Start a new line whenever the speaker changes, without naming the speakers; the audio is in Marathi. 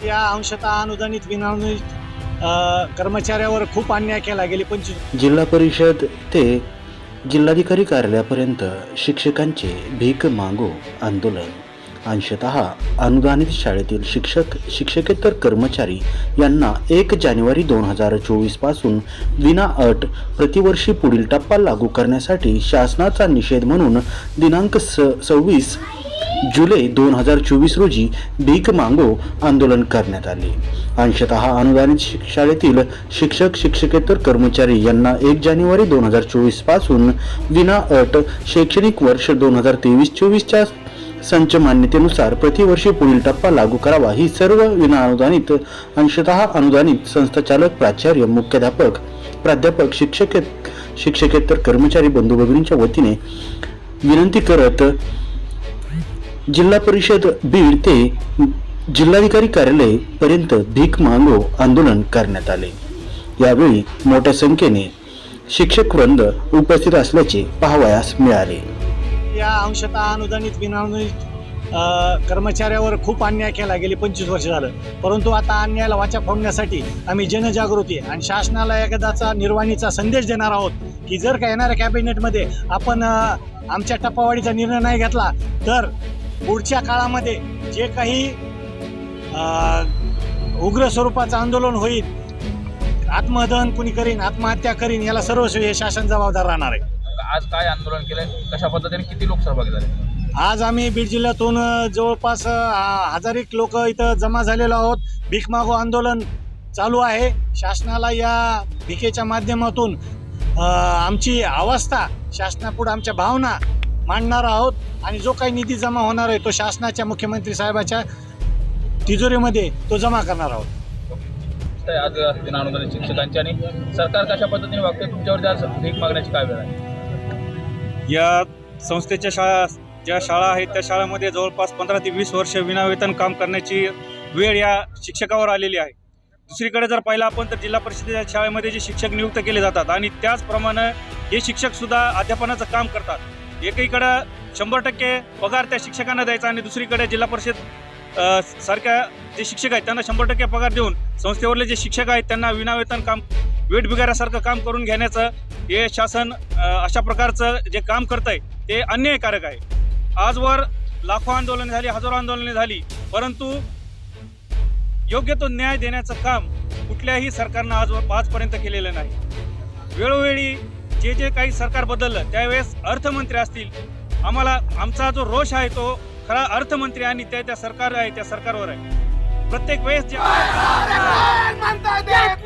या अंशतः अनुदानित विनानुदानित कर्मचाऱ्यावर खूप अन्याय केला. गेले पंचवीस
जिल्हा परिषद ते जिल्हाधिकारी कार्यालयापर्यंत शिक्षकांचे भीक मागो आंदोलन. अंशतः अनुदानित शाळेतील शिक्षक शिक्षकेतर कर्मचारी यांना एक जानेवारी दोन हजार चोवीसपासून विना अट प्रतिवर्षी पुढील टप्पा लागू करण्यासाठी शासनाचा निषेध म्हणून दिनांक स सव्वीस जुलै दोन हजार चोवीस रोजी भीक मागो आंदोलन करण्यात आले. अंशतः अनुदानित शाळेतील शिक्षक शिक्षकेतर कर्मचारी यांना एक जानेवारी दोन हजार चोवीसपासून विना अट शैक्षणिक वर्ष दोन हजार तेवीस चोवीसच्या संच मान्यतेनुसार प्रतिवर्षी पुढील टप्पा लागू करावा ही सर्व विना अनुदानित अंशतः अनुदानित संस्थाचालक प्राचार्य मुख्याध्यापक प्राध्यापक शिक्षक शिक्षकेतर कर्मचारी बंधू भगिनींच्या वतीने विनंती करत जिल्हा परिषद बीड ते जिल्हाधिकारी कार्यालय पर्यंत भीक मागो आंदोलन करण्यात आले. यावेळी मोठ्या संख्येने शिक्षक वृंद उपस्थित असल्याचे पाहावयास मिळाले.
या अंशतः अनुदानित विनानुदानित कर्मचाऱ्यावर खूप अन्याय केला. गेले पंचवीस वर्ष झालं. परंतु आता अन्यायाला वाचा फोडण्यासाठी आम्ही जनजागृती आणि शासनाला एकदाचा निर्वाणीचा संदेश देणार आहोत की जर का येणाऱ्या कॅबिनेटमध्ये आपण आमच्या टप्पावाढीचा निर्णय नाही घेतला तर पुढच्या काळामध्ये जे काही उग्र स्वरूपाचं आंदोलन होईल आत्मदहन कुणी करीन आत्महत्या करीन याला सर्वस्व हे शासन जबाबदार राहणार आहे.
आज काय आंदोलन केलंय? कशा पद्धतीने किती लोक सहभागी झाले?
आज आम्ही बीड जिल्ह्यातून जवळपास अ, हजार एक लोक इथं जमा झालेलो आहोत. भीक मागो आंदोलन चालू आहे. शासनाला या भिकेच्या माध्यमातून अ, आमची अवस्था शासनापुढे आमच्या भावना मांडणार आहोत आणि जो काही निधी जमा होणार आहे तो शासनाच्या मुख्यमंत्री साहेबाच्या तिजोरीमध्ये तो जमा करणार आहोत.
आज विनानुदानित शिक्षकांची आणि सरकार कशा पद्धतीने वागते तुमच्यावरती आज भीक मागण्याची काय वेळ आहे?
या संस्थेच्या शाळा ज्या शाळा आहेत त्या शाळामध्ये जवळपास पंधरा ते वीस वर्ष विनावेतन काम करण्याची वेळ या शिक्षकावर आलेली आहे. दुसरीकडे जर पाहिलं आपण तर जिल्हा परिषदेच्या शाळेमध्ये जे शिक्षक नियुक्त केले जातात आणि त्याचप्रमाणे हे शिक्षकसुद्धा अध्यापनाचं काम करतात. एकीकडं शंभर टक्के पगार त्या शिक्षकांना द्यायचा आणि दुसरीकडे जिल्हा परिषद सारख्या जे शिक्षक आहेत त्यांना शंभर टक्के पगार देऊन संस्थेवरले जे शिक्षक आहेत त्यांना विनावेतन काम वेट बिगाऱ्यासारखं काम करून घेण्याचं हे शासन अशा प्रकारचं जे काम करत आहे ते अन्यायकारक आहे. आजवर लाखो आंदोलने झाली हजारो आंदोलने झाली परंतु योग्य तो न्याय देण्याचं काम कुठल्याही सरकारनं आजवर आजपर्यंत केलेलं नाही. वेळोवेळी जे जे काही सरकार बदललं त्यावेळेस अर्थमंत्री असतील. आम्हाला आमचा जो रोष आहे तो खरा अर्थमंत्री आणि त्या त्या सरकार आहे त्या सरकारवर आहे. प्रत्येक वेळेस जे
म्हणता देत